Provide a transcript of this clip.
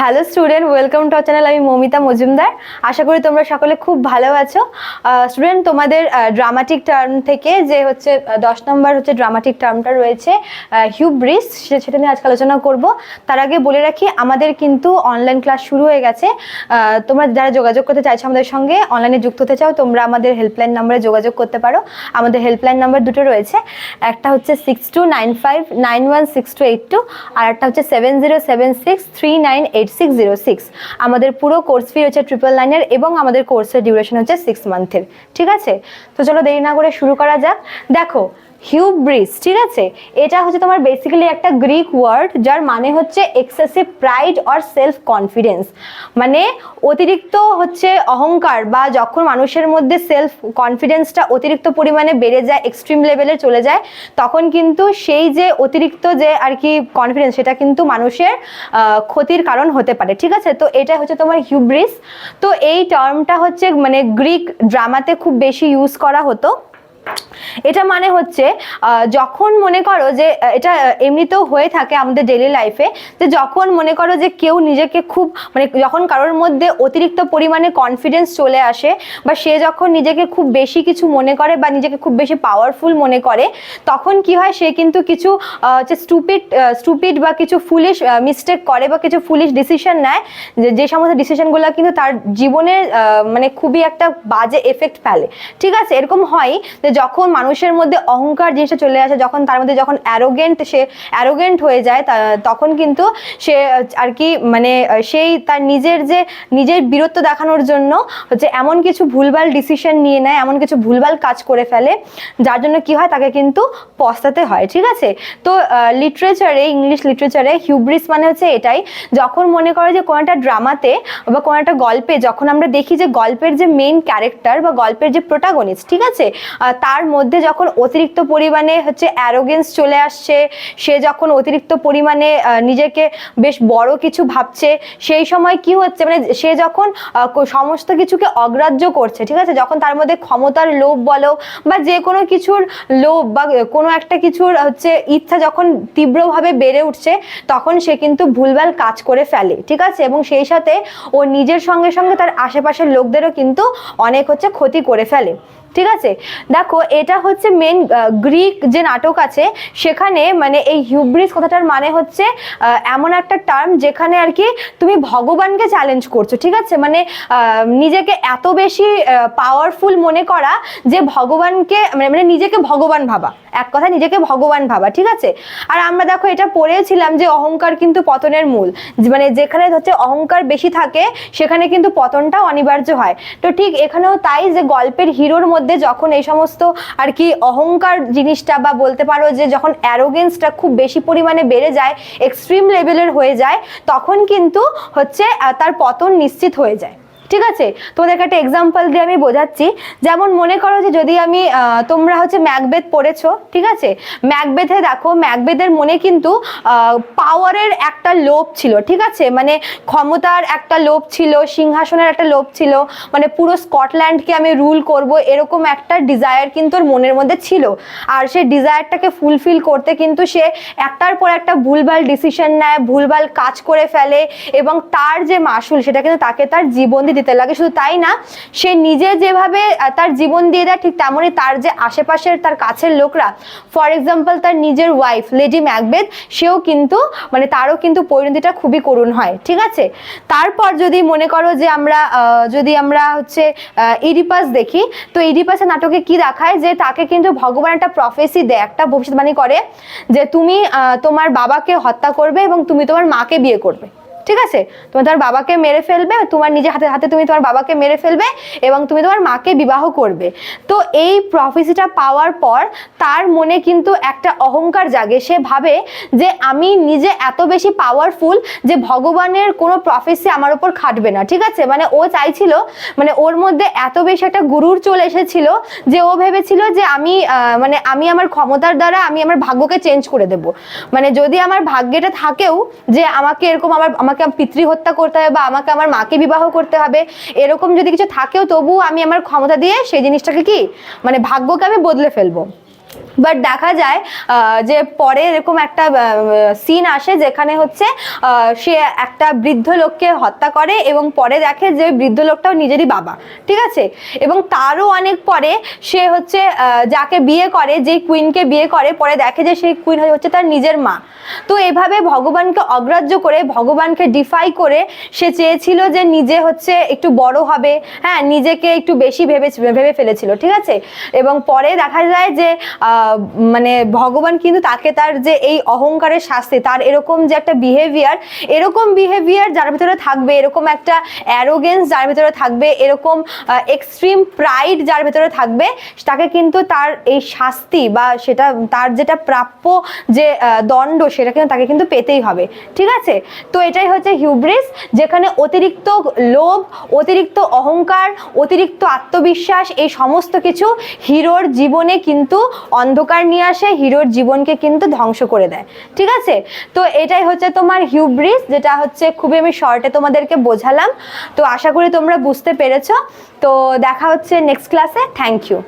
Hello student welcome to channel আমি মমিতা মজুমদার। আশা করি তোমরা সকলে খুব ভালো আছো। স্টুডেন্ট তোমাদের ড্রামাটিক টার্ম থেকে যে হচ্ছে দশ নম্বর হচ্ছে ড্রামাটিক টার্মটা রয়েছে হিউব্রিস সেটা নিয়ে আজকে আলোচনা করব। তার আগে বলে রাখি, আমাদের কিন্তু অনলাইন ক্লাস শুরু হয়ে গেছে। তোমরা যারা যোগাযোগ করতে চাইছো আমাদের সঙ্গে অনলাইনে যুক্ত হতে চাও, তোমরা আমাদের হেল্পলাইন নাম্বারে যোগাযোগ করতে পারো। আমাদের হেল্পলাইন নাম্বার দুটো রয়েছে। একটা হচ্ছে six two nine five nine one six two eight two আর একটা হচ্ছে seven zero seven six three nine eight six zero six আমাদের পুরো কোর্স ফি হচ্ছে ট্রিপল নাইনের এবং আমাদের কোর্সের ডিউরেশন হচ্ছে সিক্স মান্থের ঠিক আছে? তো চলো দেরি না করে শুরু করা যাক। দেখো হিউব্রিস ঠিক আছে? এটা হচ্ছে তোমার বেসিক্যালি একটা গ্রিক ওয়ার্ড যার মানে হচ্ছে excessive pride or self confidence মানে অতিরিক্ত হচ্ছে অহংকার বা যখন মানুষের মধ্যে সেলফ কনফিডেন্সটা অতিরিক্ত পরিমাণে বেড়ে যায় এক্সট্রিম লেভেলে চলে যায়, তখন কিন্তু সেই যে অতিরিক্ত যে আর কি কনফিডেন্স সেটা কিন্তু মানুষের ক্ষতির কারণ হতে পারে, ঠিক আছে? তো এটা হচ্ছে তোমার হিউব্রিস তো এই টার্মটা হচ্ছে মানে গ্রিক ড্রামাতে খুব বেশি ইউজ করা হতো। এটা মানে হচ্ছে যখন মনে করো যে এটা এমনিতেও হয়ে থাকে আমাদের ডেলি লাইফে যে যখন মনে করো যে কেউ নিজেকে খুব মানে যখন কারোর মধ্যে অতিরিক্ত পরিমাণে কনফিডেন্স চলে আসে, বা সে যখন নিজেকে খুব বেশি কিছু মনে করে, বা নিজেকে খুব বেশি পাওয়ারফুল মনে করে, তখন কি হয়, সে কিন্তু কিছু হচ্ছে স্টুপিড স্টুপিড বা কিছু ফুলিশ মিস্টেক করে, বা কিছু ফুলিশ ডিসিশন নেয়, যে যে সমস্ত ডিসিশনগুলো কিন্তু তার জীবনের মানে খুবই একটা বাজে এফেক্ট ফেলে। ঠিক আছে, এরকম হয়, যে যখন মানুষের মধ্যে অহংকার জিনিসটা চলে আসে, যখন তার মধ্যে যখন অ্যারোগেন্ট সে অ্যারোগেন্ট হয়ে যায় তখন কিন্তু সে, আর কি মানে সেই তার নিজের যে, নিজের বীরত্ব দেখানোর জন্য হচ্ছে এমন কিছু ভুলভাল ডিসিশন নিয়ে নেয়, এমন কিছু ভুলভাল কাজ করে ফেলে, যার জন্য কি হয়, তাকে কিন্তু পস্তাতে হয়, ঠিক আছে? তো লিটারেচারে ইংলিশ লিটারেচারে হিউব্রিস মানে হচ্ছে এটাই, যখন মনে করো যে কোনো একটা ড্রামাতে বা কোনো একটা গল্পে, যখন আমরা দেখি যে গল্পের যে মেইন ক্যারেক্টার বা গল্পের যে প্রোটাগনিস্ট ঠিক আছে? তার মধ্যে যখন অতিরিক্ত পরিমাণে হচ্ছে অ্যারোগেন্স চলে আসছে, সে যখন অতিরিক্ত পরিমাণে নিজেকে বেশ বড় কিছু ভাবছে, সেই সময় কি হচ্ছে? মানে সে যখন সমস্ত কিছুকে অগ্রাহ্য করছে, ঠিক আছে? যখন তার মধ্যে ক্ষমতার লোভ বলো বা যে কোনো কিছুর লোভ বা কোনো একটা কিছুর হচ্ছে ইচ্ছা যখন তীব্রভাবে বেড়ে উঠছে, তখন সে কিন্তু ভুলভাল কাজ করে ফেলে, ঠিক আছে? এবং সেই সাথে ও নিজের সঙ্গে সঙ্গে তার আশেপাশের লোকদেরও কিন্তু অনেক হচ্ছে ক্ষতি করে ফেলে। ঠিক আছে? দেখো, এটা হচ্ছে মেন গ্রিক যে নাটক আছে, সেখানে মানে এই হিউব্রিস কথাটার মানে হচ্ছে এমন একটা টার্ম যেখানে আর কি তুমি ভগবানকে চ্যালেঞ্জ করছ, ঠিক আছে? মানে নিজেকে এত বেশি পাওয়ারফুল মনে করা যে ভগবানকে মানে মানে নিজেকে ভগবান ভাবা। এক কথা নিজেকে ভগবান ভাবা, ঠিক আছে? আর আমরা দেখো, এটা পড়েছিলাম যে অহংকার কিন্তু পতনের মূল। মানে যেখানে হচ্ছে অহংকার বেশি থাকে, সেখানে কিন্তু পতনটা অনিবার্য হয়। তো ঠিক এখানেও তাই যে গল্পের হিরোর মধ্যে যখন এই সমস্ত আর কি অহংকার জিনিসটা বা বলতে পারো যে যখন অ্যারোগেন্সটা খুব বেশি পরিমাণে বেড়ে যায় এক্সট্রিম লেভেলের হয়ে যায়, তখন কিন্তু হচ্ছে তার পতন নিশ্চিত হয়ে যায়। ঠিক আছে? তোমাদেরকে একটা এক্সাম্পল দিয়ে আমি বোঝাচ্ছি। যেমন মনে করো যে যদি আমি তোমরা হচ্ছে ম্যাকবেথ পড়েছো, ঠিক আছে? ম্যাকবেথে দেখো, ম্যাকবেথের মনে কিন্তু পাওয়ারের একটা লোভ ছিল, ঠিক আছে? মানে ক্ষমতার একটা লোভ ছিল, সিংহাসনের একটা লোভ ছিল মানে পুরো স্কটল্যান্ডকে আমি রুল করব, এরকম একটা ডিজায়ার কিন্তু ওর মনের মধ্যে ছিল। আর সেই ডিজায়ারটাকে ফুলফিল করতে কিন্তু সে একটার পর একটা ভুলভাল ডিসিশন নেয়, ভুলভাল কাজ করে ফেলে এবং তার যে মাসুল, সেটা কিন্তু তাকে তার জীবন দিতে লাগে, শুধু তাই না, সে নিজে যেভাবে তার জীবন দিয়ে দেয়, ঠিক তেমনই তার যে আশেপাশের, তার কাছের লোকরা ফর এক্সাম্পল তার নিজের ওয়াইফ লেডি ম্যাকবেথ সেও কিন্তু মানে তারও কিন্তু পরিণতিটা খুবই করুণ হয়, ঠিক আছে? তারপর যদি মনে করো যে আমরা যদি আমরা হচ্ছে ইডিপাস দেখি, তো ইডিপাসের নাটকে কি দেখায়? যে তাকে কিন্তু ভগবান একটা প্রফেসি দেয়, একটা ভবিষ্যৎবাণী করে, যে তুমি তোমার বাবাকে হত্যা করবে এবং তুমি তোমার মাকে বিয়ে করবে। ঠিক আছে? তুমি তোমার বাবাকে মেরে ফেলবে তোমার নিজের হাতে হাতে তুমি তোমার বাবাকে মেরে ফেলবে এবং তুমি তোমার মাকে বিবাহ করবে। তো এই প্রফেসিটা পাওয়ার পর তার মনে কিন্তু একটা অহংকার জাগে। সে ভাবে যে আমি নিজে এত বেশি পাওয়ারফুল যে ভগবানের কোনো প্রফেসি আমার উপর খাটবে না, ঠিক আছে? মানে ও চাইছিল মানে ওর মধ্যে এত বেশি একটা গুরুর চলে এসেছিল যে ও ভেবেছিল যে আমি মানে আমি আমার ক্ষমতার দ্বারা আমি আমার ভাগ্যকে চেঞ্জ করে দেব। মানে যদি আমার ভাগ্যেটা থাকেও যে আমাকে এরকম আমার আমাকে পিতৃ হত্যা করতে হবে বা আমাকে আমার মাকে বিবাহ করতে হবে, এরকম যদি কিছু থাকেও তবু আমি আমার ক্ষমতা দিয়ে সেই জিনিসটাকে কি? মানে ভাগ্যকে আমি বদলে ফেলব। বাট দেখা যায় যে পরে এরকম একটা সিন আসে যেখানে হচ্ছে সে একটা বৃদ্ধ লোককে হত্যা করে এবং পরে দেখে যে বৃদ্ধ লোকটাও নিজেরই বাবা, ঠিক আছে? এবং তারও অনেক পরে সে হচ্ছে যাকে বিয়ে করে, যেই কুইনকে বিয়ে করে, পরে দেখে যে সেই কুইন হচ্ছে তার নিজের মা। তো এভাবে ভগবানকে অগ্রাহ্য করে, ভগবানকে ডিফাই করে, সে চেয়েছিল যে নিজে হচ্ছে একটু বড় হবে হ্যাঁ নিজেকে একটু বেশি ভেবে ভেবে ফেলেছিল, ঠিক আছে? এবং পরে দেখা যায় যে মানে ভগবান কিন্তু তাকে তার যে এই অহংকারের শাস্তি, তার এরকম যে একটা বিহেভিয়ার এরকম বিহেভিয়ার যার ভিতরে থাকবে, এরকম একটা অ্যারোগেন্স যার ভিতরে থাকবে, এরকম এক্সট্রিম প্রাইড যার ভিতরে থাকবে, তাকে কিন্তু তার এই শাস্তি বা সেটা, তার যেটা প্রাপ্য যে দণ্ড সেটা কিন্তু তাকে কিন্তু পেতেই হবে। ঠিক আছে? তো এটাই হচ্ছে হিউব্রিস যেখানে অতিরিক্ত লোভ, অতিরিক্ত অহংকার, অতিরিক্ত আত্মবিশ্বাস, এই সমস্ত কিছু হিরোর জীবনে কিন্তু অন্ধকার নিয়ে আসে, হিরোর জীবনকে কিন্তু ধ্বংস করে দেয়। ঠিক আছে? তো এটাই হচ্ছে তোমার হিউব্রিস যেটা হচ্ছে খুবই আমি শর্টে তোমাদেরকে বোঝালাম। তো আশা করি তোমরা বুঝতে পেরেছ। তো দেখা হচ্ছে নেক্সট ক্লাসে থ্যাংক ইউ